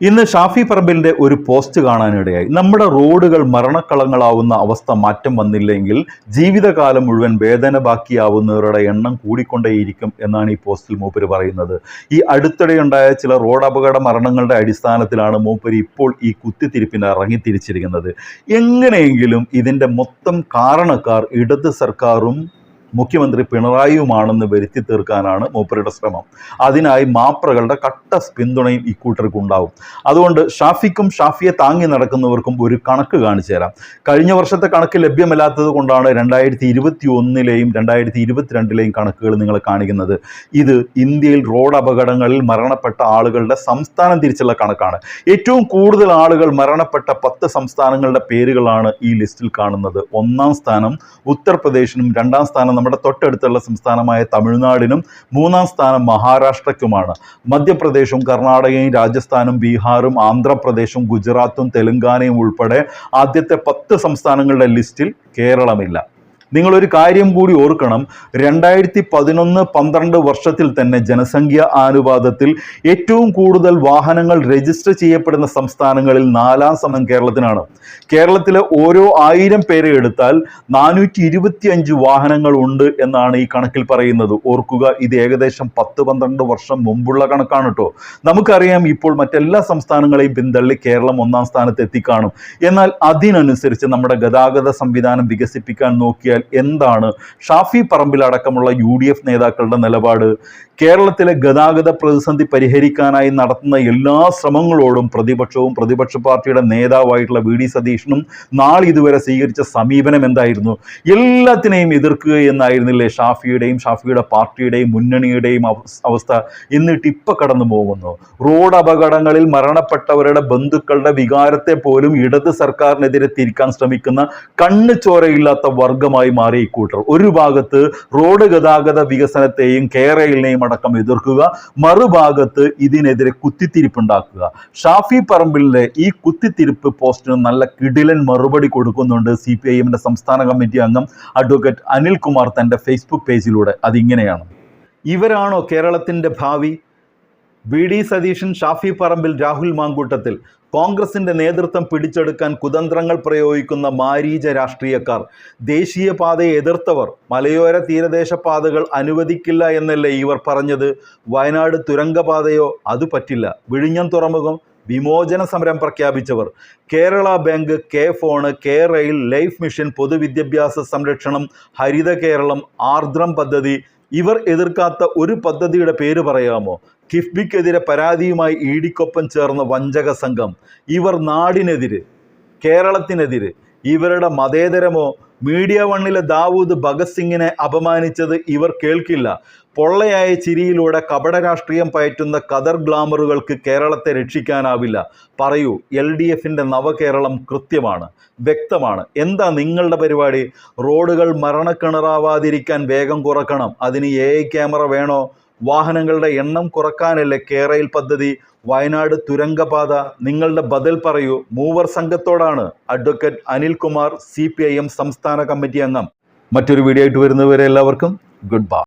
ഇന്ന് ഷാഫി പറമ്പിലിന്റെ ഒരു പോസ്റ്റ് കാണാനിടയായി. നമ്മുടെ റോഡുകൾ മരണക്കളങ്ങളാവുന്ന അവസ്ഥ മാറ്റം വന്നില്ലെങ്കിൽ ജീവിതകാലം മുഴുവൻ വേദന ബാക്കിയാവുന്നവരുടെ എണ്ണം കൂടിക്കൊണ്ടേയിരിക്കും എന്നാണ് ഈ പോസ്റ്റിൽ മൂപ്പര് പറയുന്നത്. ഈ അടുത്തിടെയുണ്ടായ ചില റോഡ് അപകട മരണങ്ങളുടെ അടിസ്ഥാനത്തിലാണ് മൂപ്പര് ഇപ്പോൾ ഈ കുത്തിത്തിരിപ്പിന് ഇറങ്ങിത്തിരിച്ചിരിക്കുന്നത്. എങ്ങനെയെങ്കിലും ഇതിന്റെ മൊത്തം കാരണക്കാർ ഇടത് സർക്കാരും മുഖ്യമന്ത്രി പിണറായിയുമാണെന്ന് വരുത്തി തീർക്കാനാണ് മൂപ്പരുടെ ശ്രമം. അതിനായി മാപ്രകളുടെ കട്ട പിന്തുണയും ഇക്കൂട്ടർക്ക് ഉണ്ടാവും അതുകൊണ്ട് ഷാഫിക്കും ഷാഫിയെ താങ്ങി നടക്കുന്നവർക്കും ഒരു കണക്ക് കാണിച്ചു തരാം. കഴിഞ്ഞ വർഷത്തെ കണക്ക് ലഭ്യമല്ലാത്തത് കൊണ്ടാണ് രണ്ടായിരത്തി ഇരുപത്തി ഒന്നിലെയും രണ്ടായിരത്തി ഇരുപത്തിരണ്ടിലെയും കണക്കുകൾ നിങ്ങൾ കാണിക്കുന്നത്. ഇത് ഇന്ത്യയിൽ റോഡ് അപകടങ്ങളിൽ മരണപ്പെട്ട ആളുകളുടെ സംസ്ഥാനം തിരിച്ചുള്ള കണക്കാണ്. ഏറ്റവും കൂടുതൽ ആളുകൾ മരണപ്പെട്ട പത്ത് സംസ്ഥാനങ്ങളുടെ പേരുകളാണ് ഈ ലിസ്റ്റിൽ കാണുന്നത്. ഒന്നാം സ്ഥാനം ഉത്തർപ്രദേശിനും രണ്ടാം സ്ഥാനം നമ്മുടെ തൊട്ടടുത്തുള്ള സംസ്ഥാനമായ തമിഴ്നാടിനും മൂന്നാം സ്ഥാനം മഹാരാഷ്ട്രയ്ക്കുമാണ്. മധ്യപ്രദേശും കർണാടകയും രാജസ്ഥാനും ബീഹാറും ആന്ധ്രാപ്രദേശും ഗുജറാത്തും തെലുങ്കാനയും ഉൾപ്പെടെ ആദ്യത്തെ പത്ത് സംസ്ഥാനങ്ങളുടെ ലിസ്റ്റിൽ കേരളമില്ല. നിങ്ങളൊരു കാര്യം കൂടി ഓർക്കണം. രണ്ടായിരത്തി പതിനൊന്ന് പന്ത്രണ്ട് വർഷത്തിൽ തന്നെ ജനസംഖ്യ ആനുപാതത്തിൽ ഏറ്റവും കൂടുതൽ വാഹനങ്ങൾ രജിസ്റ്റർ ചെയ്യപ്പെടുന്ന സംസ്ഥാനങ്ങളിൽ നാലാം സ്ഥാനം കേരളത്തിനാണ്. കേരളത്തിലെ ഓരോ ആയിരം പേരെ എടുത്താൽ നാനൂറ്റി ഇരുപത്തി അഞ്ച് വാഹനങ്ങൾ ഉണ്ട് എന്നാണ് ഈ കണക്കിൽ പറയുന്നത്. ഓർക്കുക ഇത് ഏകദേശം പത്ത് പന്ത്രണ്ട് വർഷം മുമ്പുള്ള കണക്കാണ് കേട്ടോ. നമുക്കറിയാം ഇപ്പോൾ മറ്റെല്ലാ സംസ്ഥാനങ്ങളെയും പിന്തള്ളി കേരളം ഒന്നാം സ്ഥാനത്ത് എത്തിക്കാണും. എന്നാൽ അതിനനുസരിച്ച് നമ്മുടെ ഗതാഗത സംവിധാനം വികസിപ്പിക്കാൻ നോക്കിയാൽ എന്താണ്? ഷാഫി പറമ്പിലടക്കമുള്ള യു ഡി എഫ് നേതാക്കളുടെ നിലപാട്? കേരളത്തിലെ ഗതാഗത പ്രതിസന്ധി പരിഹരിക്കാനായി നടത്തുന്ന എല്ലാ ശ്രമങ്ങളോടും പ്രതിപക്ഷവും പ്രതിപക്ഷ പാർട്ടിയുടെ നേതാവായിട്ടുള്ള വി ഡി സതീഷനും നാളിതുവരെ സ്വീകരിച്ച സമീപനം എന്തായിരുന്നു? എല്ലാത്തിനെയും എതിർക്കുക എന്നായിരുന്നില്ലേ ഷാഫിയുടെയും ഷാഫിയുടെ പാർട്ടിയുടെയും മുന്നണിയുടെയും അവസ്ഥ? എന്നിട്ട് ഇപ്പൊ കടന്നു പോകുന്നു. റോഡ് അപകടങ്ങളിൽ മരണപ്പെട്ടവരുടെ ബന്ധുക്കളുടെ വികാരത്തെ പോലും ഇടത് സർക്കാരിനെതിരെ തിരിക്കാൻ ശ്രമിക്കുന്ന കണ്ണു ചോരയില്ലാത്ത വർഗമായി മാറി ഇക്കൂട്ടർ ഒരു ഭാഗത്ത് റോഡ് ഗതാഗത വികസനത്തെയും കേരളിനെയും അടക്കം എതിർക്കുക. മറുഭാഗത്ത് ഇതിനെതിരെ കുത്തിത്തിരിപ്പുണ്ടാക്കുക. ഷാഫി പറമ്പിലിന്റെ ഈ കുത്തിത്തിരിപ്പ് പോസ്റ്റിന് നല്ല കിടിലൻ മറുപടി കൊടുക്കുന്നുണ്ട് സി പി ഐ എമ്മിന്റെ സംസ്ഥാന കമ്മിറ്റി അംഗം അഡ്വക്കേറ്റ് അനിൽകുമാർ തന്റെ ഫേസ്ബുക്ക് പേജിലൂടെ. അതിങ്ങനെയാണ്. ഇവരാണോ കേരളത്തിന്റെ ഭാവി? V D Satheesan Shafi Parambil Rahul Mamkootathil. കോൺഗ്രസിന്റെ നേതൃത്വം പിടിച്ചെടുക്കാൻ കുതന്ത്രങ്ങൾ പ്രയോഗിക്കുന്ന മാരീച രാഷ്ട്രീയക്കാർ. ദേശീയപാതയെ എതിർത്തവർ മലയോര തീരദേശ പാതകൾ അനുവദിക്കില്ല എന്നല്ലേ ഇവർ പറഞ്ഞത്? വയനാട് തുരങ്കപാതയോ? അത് പറ്റില്ല. വിഴിഞ്ഞം തുറമുഖം വിമോചന സമരം പ്രഖ്യാപിച്ചവർ. Kerala bank K Fon K rail life mission പൊതുവിദ്യാഭ്യാസ സംരക്ഷണം ഹരിത കേരളം ആർദ്രം പദ്ധതി ഇവർ എതിർക്കാത്ത ഒരു പദ്ധതിയുടെ പേര് പറയാമോ? കിഫ്ബിക്കെതിരെ പരാതിയുമായി ഇഡിക്കൊപ്പം ചേർന്ന വഞ്ചക സംഘം ഇവർ നാടിനെതിരെ കേരളത്തിനെതിര് ഇവരുടെ മതേതരമോ? മീഡിയ വണ്ണിലെ ദാവൂദ് ഭഗത് സിംഗിനെ അപമാനിച്ചത് ഇവർ കേൾക്കില്ല. പൊള്ളയായ ചിരിയിലൂടെ കപട രാഷ്ട്രീയം പയറ്റുന്ന കദർ ഗ്ലാമറുകൾക്ക് കേരളത്തെ രക്ഷിക്കാനാവില്ല. പറയൂ എൽ ഡി എഫിന്റെ നവകേരളം കൃത്യമാണ് വ്യക്തമാണ്. എന്താ നിങ്ങളുടെ പരിപാടി? റോഡുകൾ മരണക്കിണറാവാതിരിക്കാൻ വേഗം കുറക്കണം. അതിന് എ ക്യാമറ വേണോ? വാഹനങ്ങളുടെ എണ്ണം കുറക്കാനല്ലേ കേരയിൽ പദ്ധതി? വയനാട് തുരങ്കപാത നിങ്ങളുടെ ബദൽ പറയൂ. മൂവർ സംഘത്തോടാണ് അഡ്വക്കേറ്റ് അനിൽകുമാർ സി സംസ്ഥാന കമ്മിറ്റി അംഗം. മറ്റൊരു വീഡിയോ ആയിട്ട് വരുന്നവരെ എല്ലാവർക്കും ഗുഡ് ബൈ.